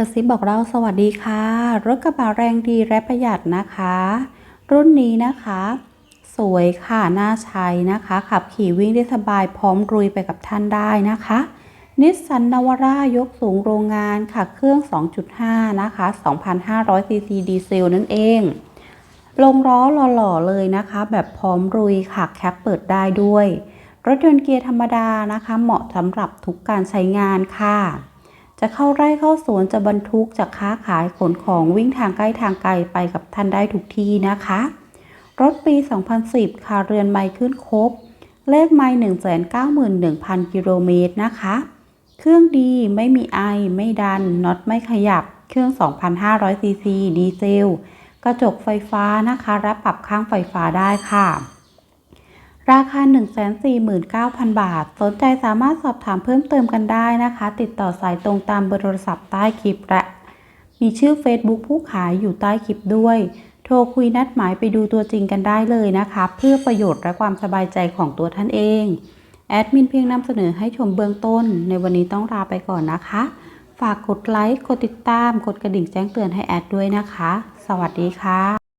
กระซิบบอกเราสวัสดีค่ะ รถกระบะแรงดีและประหยัดนะคะ รุ่นนี้นะคะ สวยค่ะน่าใช้นะคะ ขับขี่วิ่งได้สบายพร้อมรุยไปกับท่านได้นะคะนิสสันนวารายกสูงโรงงานค่ะ เครื่อง 2.5 นะคะ 2,500ซีซีดีเซลนั่นเอง ลงล้อหล่อๆเลยนะคะ แบบพร้อมรุยค่ะ แคปเปิดได้ด้วย รถยนต์เกียร์ธรรมดานะคะ เหมาะสำหรับทุกการใช้งานค่ะ จะเข้าไร่เข้าสวนจะบรรทุกจะค้าขายขนของวิ่งทางใกล้ทางไกลไปกับท่านได้ทุกที่นะคะ รถปี 2010 ค่ะเรือนไมล์ขึ้นครบ เลขไมล์191,000 กิโลเมตรนะคะ เครื่องดีไม่มีไอ ไม่ดันน็อตไม่ขยับ เครื่อง 2,500ซีซีดีเซล กระจกไฟฟ้านะคะรับปรับข้างไฟฟ้าได้ค่ะ ราคา 149,000 บาท สนใจสามารถสอบถามเพิ่มเติมกันได้นะคะ ติดต่อสายตรงตามเบอร์โทรศัพท์ใต้คลิปและ มีชื่อ Facebook ผู้ขายอยู่ใต้คลิปด้วย โทรคุยนัดหมายไปดูตัวจริงกันได้เลยนะคะ เพื่อประโยชน์และความสบายใจของตัวท่านเอง แอดมินเพียงนำเสนอให้ชมเบื้องต้น ในวันนี้ต้องลาไปก่อนนะคะ ฝากกดไลค์ กดติดตาม กดกระดิ่งแจ้งเตือนให้แอดด้วยนะคะ สวัสดีค่ะ